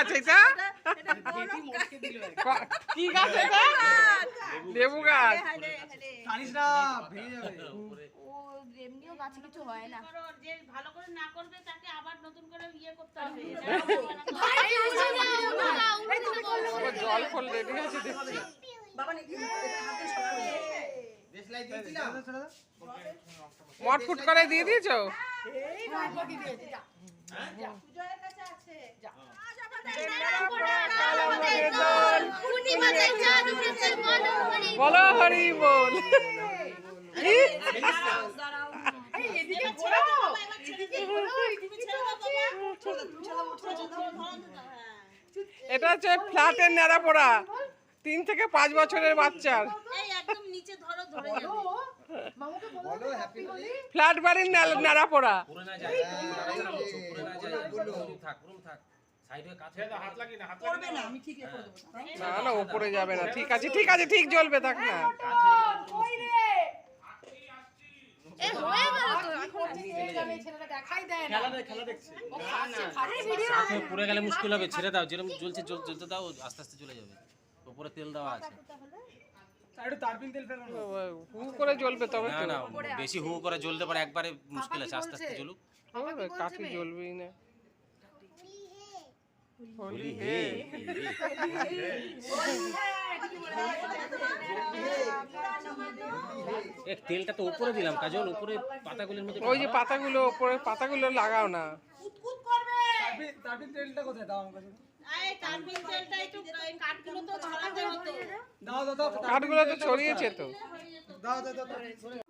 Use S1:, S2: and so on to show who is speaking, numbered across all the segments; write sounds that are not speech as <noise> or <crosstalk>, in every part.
S1: গাছ এটা? ক- কি গাছ এটা? লেবু গাছ।
S2: জানিস না ভেঙে যাবে।
S3: এমনিও গাছে কিছু হয় না।
S4: যে ভালো করে না করবে তাকে আবার নতুন করে ইয়ে করতে হবে
S1: জল ফল রেডি আছে দেখছি
S2: দেশলাই দিয়েছিলাম
S1: মট ফুট করে দিয়ে দিয়েছ বলো হরি বল এটা হচ্ছে ফ্ল্যাটের ন্যাড়া পড়া তিন থেকে পাঁচ বছরের বাচ্চার
S4: এই একদম নিচে ধরো ধরে যাবে
S2: বলো হ্যাপি হোলি
S1: ফ্ল্যাট বাড়ির ন্যাড়া- ন্যাড়া পড়া
S5: পড়ে না যায় পড়ে না যায় ওরম থাক ওরম থাক কাছে হাত লাগি না হাত না
S1: না। না ওপরে যাবে না। ঠিক আছে ঠিক আছে ঠিক জ্বলবে থাক না।
S3: এ হয়ে গেল তো। এখন
S5: সাথে পড়ে গেলে মুশকিল হবে ছেড়ে দাও যেরকম জ্বলছে জ্বলতে দাও আস্তে আস্তে চলে যাবে। উপরে তেল দেওয়া আছে।
S1: হু করে জ্বলবে তবে
S5: না না বেশি হু করে জ্বলতে পারে একবারে মুশকিল আছে আস্তে আস্তে জ্বলুক।
S1: হবে, জ্বলবেই না।
S5: বলি হে এ তেলটা তো উপরে দিলাম কাজল উপরে পাতাগুলোর মধ্যে
S1: ওই যে পাতাগুলো ওপরে পাতাগুলো লাগাও না।
S2: তারপিন তারপিন তেলটা কোথায়? দাও আমার কাছে
S4: এই তেলটা একটু এই কাঠগুলো তো ছড়াতে হতো।
S2: দাও দাও দাও
S1: কাঠগুলো তো ছড়িয়েছে তো।
S2: দাও দাও দাও দাও।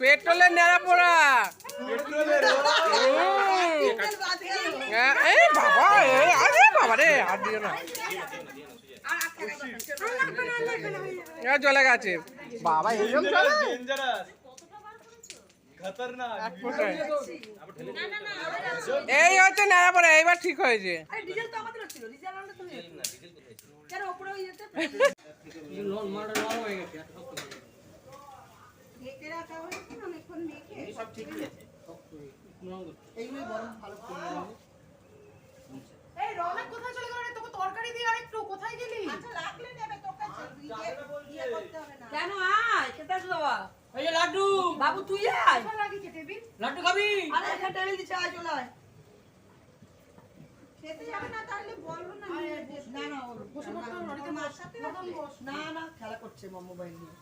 S1: পেট্রোলের নেড়া পোড়া এই বাবা বাবা রে আর দিও না চলে গেছে বাবা কোথায়? এই হচ্ছে নেড়া পোড়া এইবার ঠিক হয়েছে।
S6: সব ঠিকই আছে
S7: কেন আয়? আসো বাবা এই যে লাড্ডু বাবু তুই আয় লাড্ডু খাবি আরে এখানে টেবিল দিচ্ছে আয় চলে আয়
S4: খেতে যাবে না তাহলে বলো না
S7: না না ওর বসে পড়তে হবে, নদীতে মাছ। না না খেলা করছে মা মোবাইল নিয়ে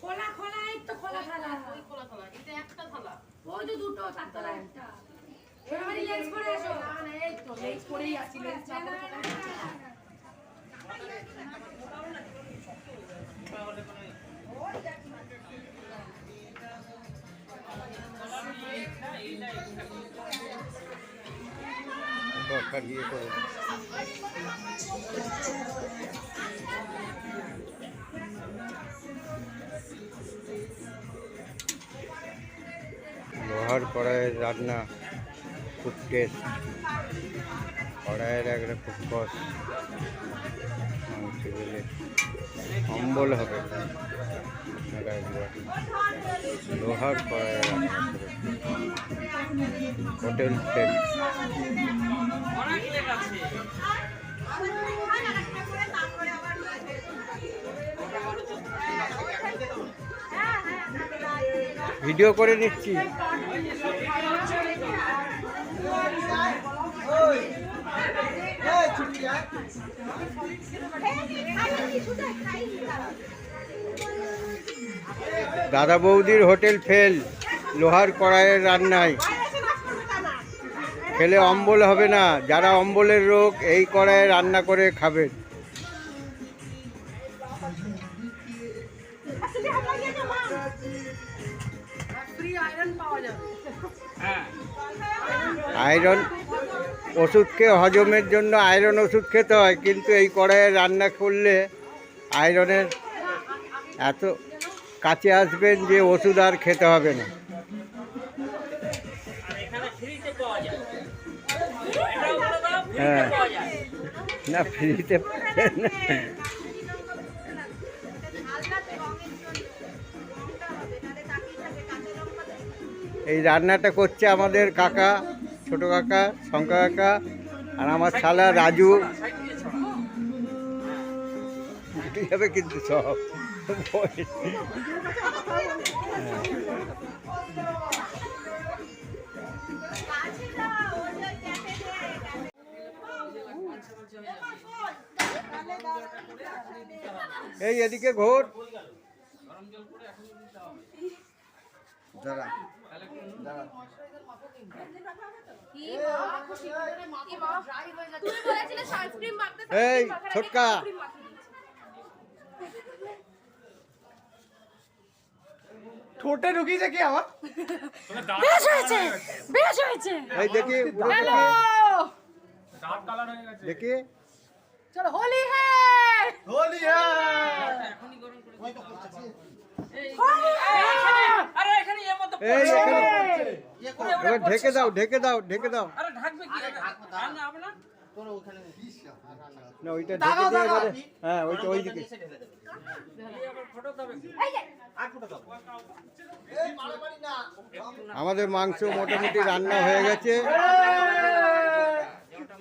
S7: খোলা খোলা এই তো খোলা খেলা ওই খোলা খোলা এটা একটা থালা ওই তো দুটো চারটা একটা ছোটবাড়ি লেন্স করে এসো না না এই তো লেন্স করেই আছি লেন্স
S6: দরকার গিয়ে করব লোহার কড়াইয়ের রান্না খুব টেস্ট কড়াইয়ের একটা কষ মাংস দিলে অম্বল হবে। লোহার কড়াইয়ে রান্না করে হোটেল ভিডিও করে নিচ্ছি। দাদা বৌদির হোটেল ফেল লোহার কড়াইয়ের রান্নায়। খেলে অম্বল হবে না যারা অম্বলের রোগ এই কড়াইয়ে রান্না করে খাবেন
S7: আয়রন পাওয়া যাবে
S6: আয়রন ওষুধ খেয়ে হজমের জন্য আয়রন ওষুধ খেতে হয়, কিন্তু এই কড়াইয়ে রান্না করলে আয়রনের এত কাছে আসবেন যে ওষুধ আর খেতে হবে না। হ্যাঁ। না, ফ্রিতে এই রান্নাটা করছে আমাদের কাকা ছোট কাকা শঙ্কর কাকা, আর আমার শালা রাজু। যাবে কিন্তু সব। এই এদিকে ঘোর।
S3: সানস্ক্রিন মাখতে
S6: এই, ছোটকা।
S2: ঠোঁটে ঢুকিয়েছে কি আমার
S8: বেশ হয়েছে বেশ হয়েছে।
S6: এই দেখি দেখি। দেখি।
S8: চলো হোলি হ্যাঁ
S2: হোলি হ্যাঁ।
S8: হোলি হ্যাঁ
S5: আরে এখানে এর মধ্যে
S6: এই এখানে এবার ঢেকে দাও ঢেকে দাও ঢেকে দাও
S5: না
S6: না ওইটা ঢেকে দিয়ে এবারে হ্যাঁ ওইটা ওই দিকে আমাদের মাংস মোটামুটি রান্না হয়ে গেছে।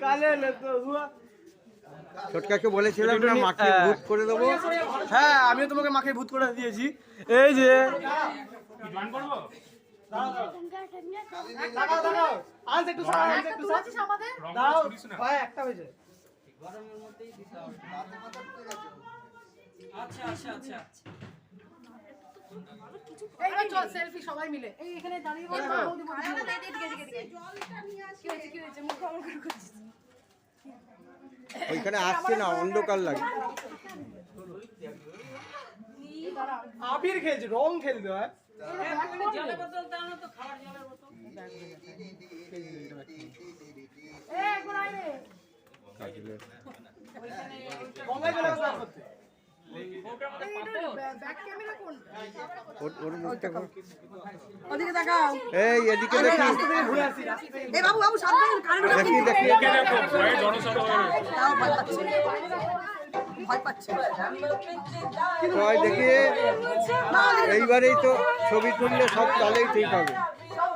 S2: কালে হুয়া
S6: ছোটকাকে বলেছিলাম না মাকে ভূত করে দেবো
S2: হ্যাঁ আমিও তোমাকে মাকে ভূত করে দিয়েছি এই যে দাঁড়াও, দাঁড়াও। আজ একটু সারা, আজ একটু সারা। দাঁড়াও, ভাই, একটা হয়েছে।
S8: এইবার চল সেলফি সবাই মিলে এই এখানে দাঁড়িয়ে।
S3: কি হয়েছে, মুখ করছিস।
S6: ওইখানে আসছে না অন্ধকার লাগে।
S2: আবির খেলছে রং খেলতে হয়? গঙ্গায় চলে করতে
S8: ব্যাক ক্যামেরা কোন
S6: ওর- ওর মুখটা
S8: ওদিকে তাকাও
S6: এই এদিকে দেখি।
S2: ঘুরে আসি রাস্তা
S8: বাবু বাবু সাবধান কারেন্ট
S6: দেখি দেখি।
S8: ভয় পাচ্ছে।
S6: সবাই দেখি। এইবারেই তো ছবি তুললে সব তাহলেই ঠিক হবে।
S3: সব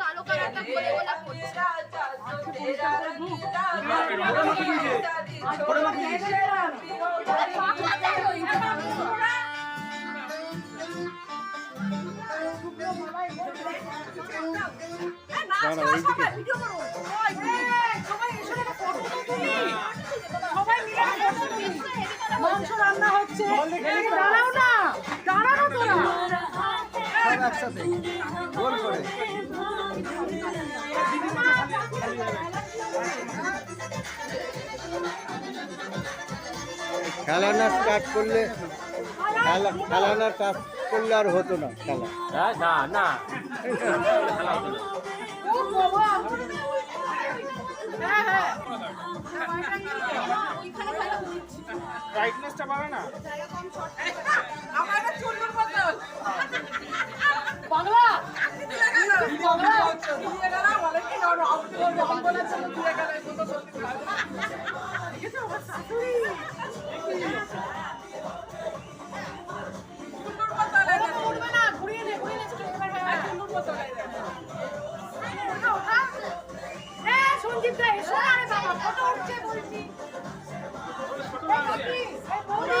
S3: কালো গলে
S8: মাংস রান্না হচ্ছে। দাঁড়াও না দাঁড়ানো তোরা।
S6: একসাথে। গোল করে। খেলা না স্টার্ট করলে খেলা খেলা না করলে আর হতো না খেলা।
S5: না না।
S8: ও বাবা হ্যাঁ হ্যাঁ
S3: ওইখানে
S2: না
S8: বাংলা বাংলা করবে না ঘুরিয়ে নে ঘুরিয়ে নে একটু এবার হ্যাঁ ওঠা, ওঠা। এ, সঞ্জীব দা, এসো না রে বাবা, ফটো উঠছে বলছি। এ, বৌদি, এ, বৌদি,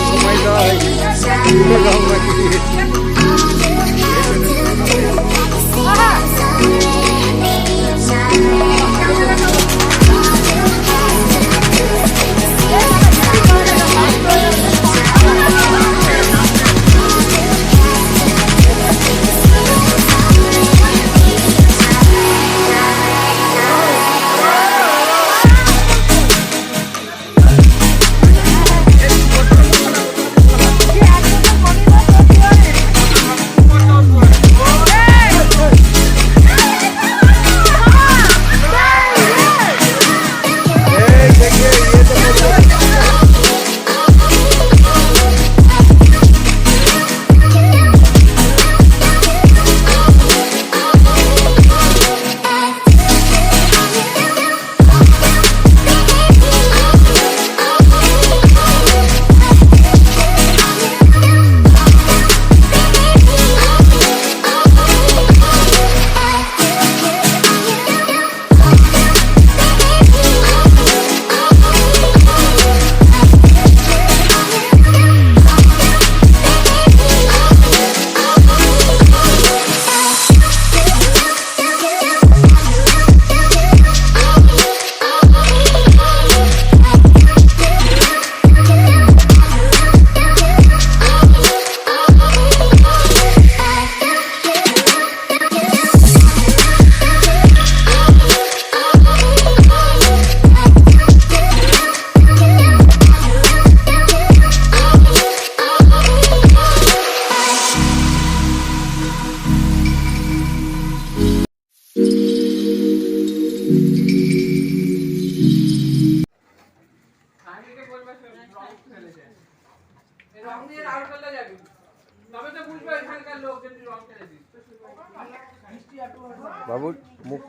S1: সময়
S6: নাই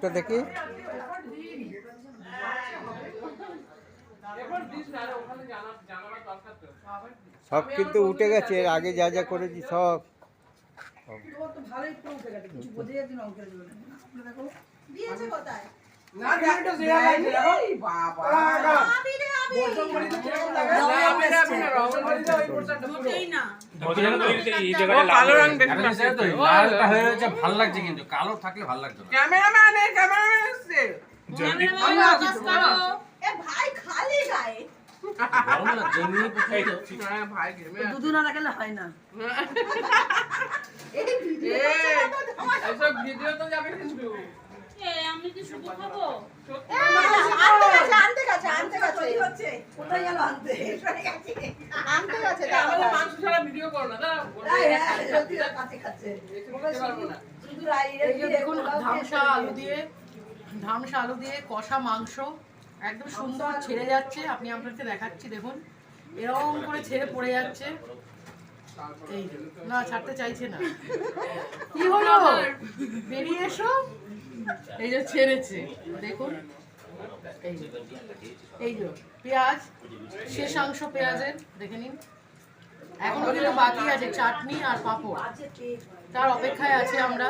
S6: মুখটা দেখি।
S1: এখন দিস না রে, ওখানে জানা জানাবার দরকার তো
S6: সব কিন্তু উঠে গেছে এর আগে যা যা করেছি সব।
S1: ভালোই উঠে গেছে কিছু বোঝা লাগে না অঙ্কের জন্য। দেখো দিয়েছে রং লাগছে
S5: হয়ে ভালো লাগছে কিন্তু কালো থাকলে ভালো লাগতো
S1: ক্যামেরাম্যান এসছে হ্যাঁ ভাই।
S7: দুধু না লাগালে হয় না
S1: ভিডিও তো যাবে কিন্তু
S4: এ, আমি কি শুধু খাব?
S7: কোথায় গেল আনতে?
S1: আমাদের মাংস ছাড়া ভিডিও করো না দাঁড়াও দেখতে পারব না।
S8: এই যে দেখুন ধামসা আলু দিয়ে ধামসা আলু দিয়ে কষা মাংস একদম সুন্দর ছেড়ে যাচ্ছে। আপনি আপনাকে দেখাচ্ছি দেখুন। এরকম করে ছেড়ে পড়ে যাচ্ছে। এই না ছাড়তে চাইছে না। কি হলো? বেরিয়ে এসো। এই যে ছেড়েছে দেখুন। এই যে এই যে পেঁয়াজ শেষাংশ পেঁয়াজের দেখে নিন। এখনও কিন্তু বাকি আছে চাটনি আর পাঁপড়। তার অপেক্ষায় আছে আমরা।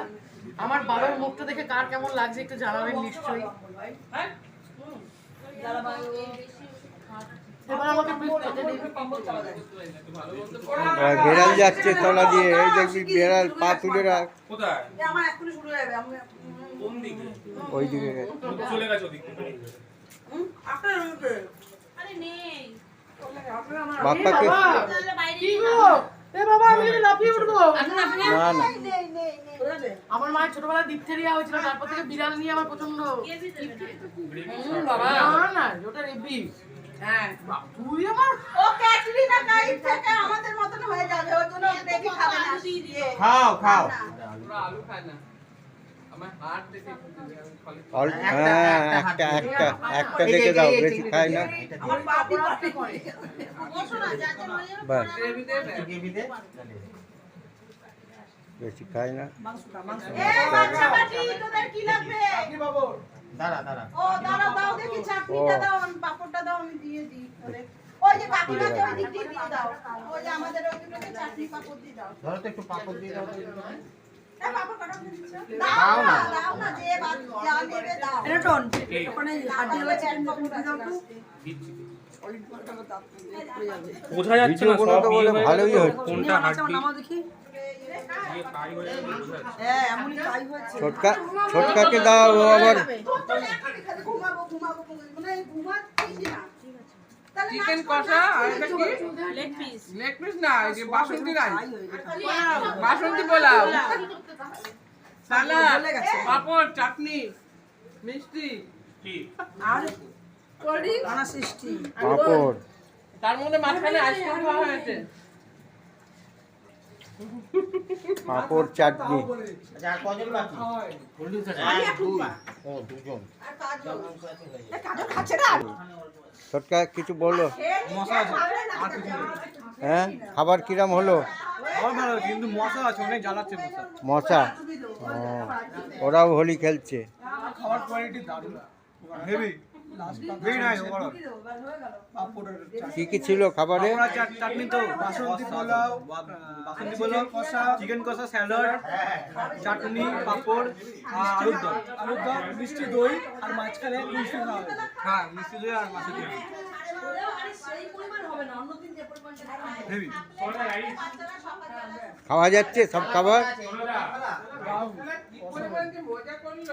S8: আমার বাবার মুখটা দেখে কার কেমন লাগছে একটু জানাবেন নিশ্চয়ই।
S6: বেড়াল যাচ্ছে তলা দিয়ে। এই দেখবি বেড়াল পা তুলে রাখ।
S5: কোথায়
S7: আমার এক্ষুনি শুরু হয়ে যাবে আমি
S5: কোন দিকে
S6: ওই দিকে
S5: চলে গেছে ওদিকে
S7: আপনার মুখে
S4: আরে নেই।
S6: বাপ্পাকে
S4: তাহলে বাইরে
S8: কি
S4: নিয়ে
S8: গো?
S4: নাও।
S8: এ বাবা আমি লাফিয়ে উঠবো।
S6: না না।
S8: আমার মায়ের ছোটবেলায় ডিপথেরিয়া হয়েছিল তারপর থেকে বিড়াল নিয়ে আমার প্রচণ্ড
S4: কে দিতে দেবে?
S1: বাবা
S8: না না ওটা রেবি
S1: হ্যাঁ।
S8: তুই আমার
S7: ও ক্যাটরিনা কাইফ থেকে আমাদের মতন হয়ে যাবে জন্য খাবে না।
S4: দিও।
S6: খাও খাও।
S1: আলু খায় না।
S6: একটা একটা একটা দেখে দাও বেশি খায় না।
S4: বসো। হয়ে
S6: বেশি খায় না।
S5: দাঁড়া দাঁড়া।
S7: ও দাঁড়াও দাও দেখি চাটনিটা দাও পাপড়টা দাও আমি দিয়ে দিই ওই যে কাকুরাকে ওই দিক দিয়ে দিয়ে দাও। ওই যে আমাদের ওই দুটোকে চাটনি পাপড় দিয়ে দাও।
S5: ধরো তো একটু পাপড় দিয়ে দাও।
S7: এ পাপড় দাও না। দাও না যে বাদ যা নেবে দাও।
S8: এটা টোন।
S7: ওখানে হাড্ডিওয়ালা চিকেন পাপড় দাও তো
S9: বোঝা যাচ্ছে না সব ইয়ে
S6: বলে ভালোই হচ্ছে।
S9: কোনটা হাড্ডি?
S8: দেখি।
S9: ইয়ে কাই হয়ে গেছে বোঝা যাচ্ছে না।
S8: হ্যাঁ
S1: চিকেন কষা আর এটা কি?
S4: লেগ পিস
S1: লেগ পিস না এই যে বাসন্তী রাইস। বাসন্তী পোলাও। সালাদ। পাপড় চাটনি মিষ্টি।
S9: কি?
S8: আনা সৃষ্টি
S6: পাঁপড়।
S1: তার মধ্যে মাঝখানে আইসক্রিম খাওয়া হয়েছে।
S6: পাঁপড় চাটনি। ছোটকা কিছু বলো
S7: মশা আছে আর কিছু নেই
S6: হ্যাঁ? খাবার কিরাম হলো?
S7: মশা?
S6: ওরাও হোলি খেলছে।
S7: খাবার কোয়ালিটি দারুণ হেভি। ভেরি নাইস ওভারঅল পাপড়ের
S6: কি কি ছিল খাবারে?
S7: চাটনি তো বাসন্তী পোলাও বাসন্তী পোলাও কষা চিকেন কষা স্যালাড চাটনি পাপড় আর আলুর দম। আলুর দম মিষ্টি দই আর মাঝখানে মিষ্টি হ্যাঁ মিষ্টি দই আর মাছের দই
S6: খাওয়া যাচ্ছে সব খাবার?
S1: মজা করল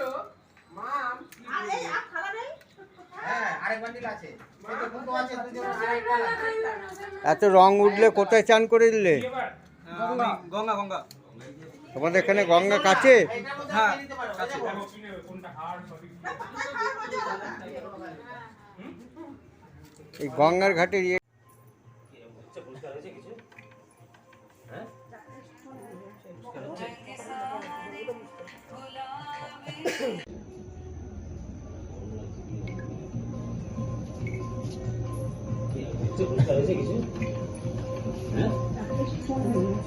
S6: এত রং উঠলে কোথায় চান করে দিলে?
S7: গঙ্গা গঙ্গা গঙ্গা।
S6: তোমাদের এখানে গঙ্গা কাছে?
S7: হ্যাঁ। কাছে
S9: কোনটা হাড় সবই
S6: এই গঙ্গার ঘাটের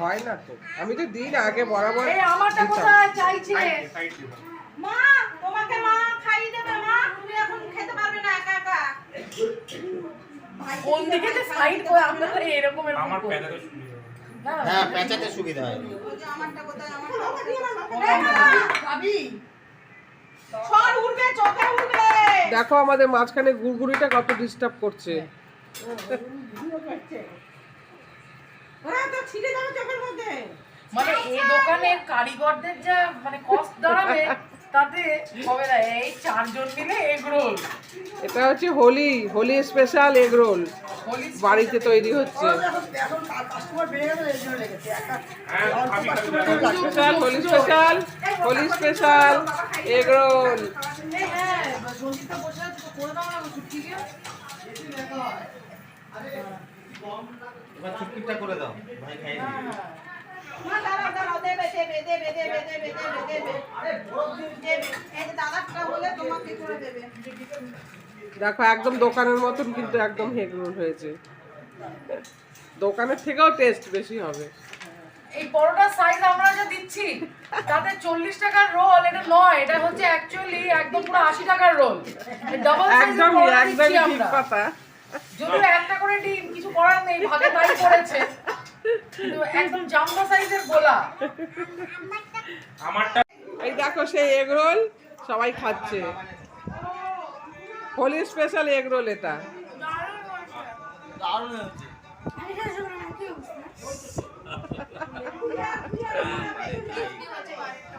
S9: হয়
S1: না তো। আমি তো দিই না আগে বরাবর
S8: এই আমারটা। কোথায় চাইছে?
S4: মা। তোমাকে মা খাইয়ে দেবে মা। তুমি এখন খেতে পারবে না একা একা।
S8: কোন দিকে যে সাইড করে আপনারা এরকম এরকম
S9: আমার
S6: হ্যাঁ পেঁচাতে সুবিধা হয়
S1: দেখো আমাদের মাঝখানে গুড়গুড়িটা কত ডিস্টার্ব করছে।
S4: ওরা তো ছিটে যাবে চোখের মধ্যে।
S8: মানে এই দোকানের কারিগরদের যা মানে কষ্ট দাঁড়াবে তাতে হবে না এই চারজন মিলে এগ রোল।
S1: এটা হচ্ছে Holi Holi special egg roll. বাড়িতে তৈরি হচ্ছে। Special Holi special Holi special egg roll.
S8: হ্যাঁ সঞ্চিতা বসে আছে তো করে দাও না
S5: এবার করে দাও ভাই খাই
S4: না দাদা দাদা এই দাদাটা তোমাকে করে দেবে।
S1: দেখো একদম দোকানের মতন কিন্তু একদম হেড হয়েছে। দোকানের থেকেও টেস্ট বেশি হবে।
S8: এই পরোটা সাইজ আমরা যা দিচ্ছি তাতে চল্লিশ টাকার রোল এটা নয় এটা হচ্ছে অ্যাকচুয়ালি একদম পুরো আশি টাকার রোল ডাবল সাইজ
S1: একদম
S8: একদম
S1: ঠিক কথা
S8: যদিও একটা করে ডিম কিছু করার নেই ভাগে তাই কিন্তু একদম জাম্বো সাইজের গোলা।
S1: এই দেখো সেই এগ রোল সবাই খাচ্ছে। হোলি স্পেশাল এগ রোল এটা।
S2: দারুণ <laughs>